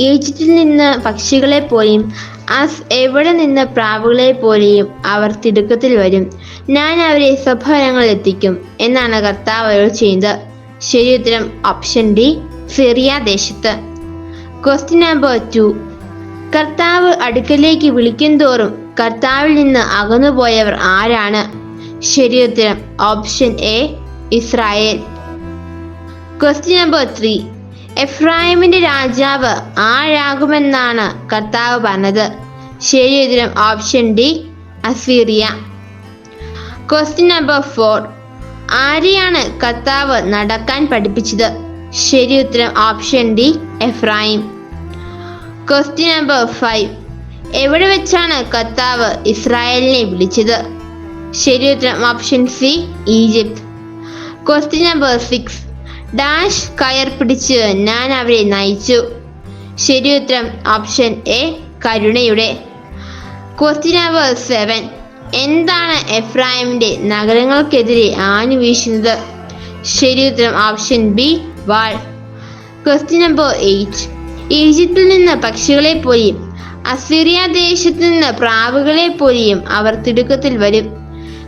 ഈജിപ്തിൽ നിന്ന് പക്ഷികളെ പോലെയും അസ് എവിടെ നിന്ന് പ്രാവുകളെ പോലെയും അവർ തിടുക്കത്തിൽ വരും. ഞാൻ അവരെ സ്വഭവനങ്ങളിൽ എത്തിക്കും എന്നാണ് കർത്താവ് അവരോട് ചെയ്യുന്നത്. ശരി ഉത്തരം ഓപ്ഷൻ ഡി സിറിയ ദേശത്ത്. Question number two. കർത്താവ് അടുക്കലേക്ക് വിളിക്കും തോറും കർത്താവിൽ നിന്ന് അകന്നുപോയവർ ആരാണ്? ശരി ഉത്തരം option A Israel. Question number three. എഫ്രായിമിന്റെ രാജാവ് ആരാകുമെന്നാണ് കർത്താവ് പറഞ്ഞത്. ശരി option D Assyria question number four ആരെയാണ് കർത്താവ് നടക്കാൻ പഠിപ്പിച്ചത്? ശരി ഉത്തരം option D Ephraim. Question number five എവിടെ വെച്ചാണ് കർത്താവ് ഇസ്രായേലിനെ വിളിച്ചത്? ശരി ഉത്തരം option C Egypt. Question number six dash കയർ പിടിച്ച് ഞാൻ അവരെ നയിച്ചു. ശരി ഉത്തരം ഓപ്ഷൻ എ കരുണയുടെ. Question number seven. എന്താണ് എഫ്രാഹിമിന്റെ നഗരങ്ങൾക്കെതിരെ ആഞ്ഞു വീശുന്നത്? ശരി ഉത്തരം ഓപ്ഷൻ ബി വാൾ. Question number eight. ഈജിപ്തിൽ നിന്ന് പക്ഷികളെ പോലെയും അസിറിയ ദേശത്ത് നിന്ന് പ്രാവുകളെ പോലെയും അവർ തിടുക്കത്തിൽ വരും.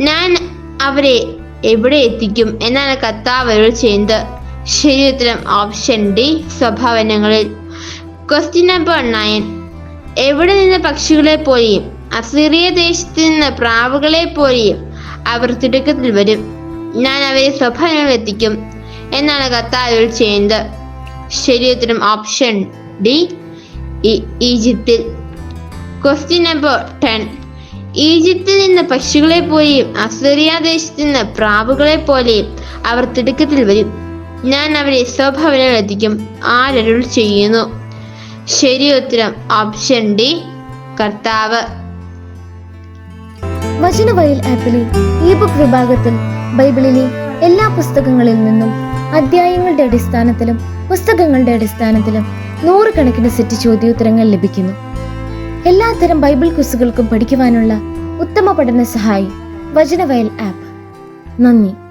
ഞാൻ അവരെ എവിടെ എത്തിക്കും? എന്നാണ് കത്താവരോട് ചെയ്യുന്നത്. ശരി ഉത്തരം ഓപ്ഷൻ ഡി സ്വഭാവനങ്ങളിൽ. ക്വസ്റ്റ്യൻ നമ്പർ നയൻ എവിടെ നിന്ന് പക്ഷികളെ പോലെയും അസിറിയ ദേശത്ത് നിന്ന് പ്രാവുകളെ പോലെയും അവർ തിടുക്കത്തിൽ വരും. ഞാൻ അവരെ സ്വഭാവനങ്ങളിൽ എത്തിക്കും. എന്നാണ് കത്താവിൽ ചെയ്യുന്നത്. ശരിയുത്തരം ഓപ്ഷൻ ഡി ഈജിപ്തിൽ. ക്വസ്റ്റ്യൻ നമ്പർ ടെൻ ഈജിപ്തിൽ നിന്ന് പക്ഷികളെ പോലെയും അസീറിയ ദേശത്ത് നിന്ന് പ്രാവുകളെ പോലെയും അവർ തിടുക്കത്തിൽ വരും. ഞാൻ അവരെ എത്തിക്കും ആരരുൾ ചെയ്യുന്നു? ശരി ഉത്തരം ഓപ്ഷൻ ഡി കർത്താവ്. വചനവയൽ ആപ്പിലെ ഇ ബുക്ക് വിഭാഗത്തിൽ ബൈബിളിലെ എല്ലാ പുസ്തകങ്ങളിൽ നിന്നും അധ്യായങ്ങളുടെ അടിസ്ഥാനത്തിലും പുസ്തകങ്ങളുടെ അടിസ്ഥാനത്തിലും നൂറുകണക്കിന് സെറ്റ് ചോദ്യോത്തരങ്ങൾ ലഭിക്കുന്നു. എല്ലാത്തരം ബൈബിൾ ക്വിസുകൾക്കും പഠിക്കുവാനുള്ള ഉത്തമ പഠന സഹായി വചനവയൽ ആപ്പ്. നന്ദി.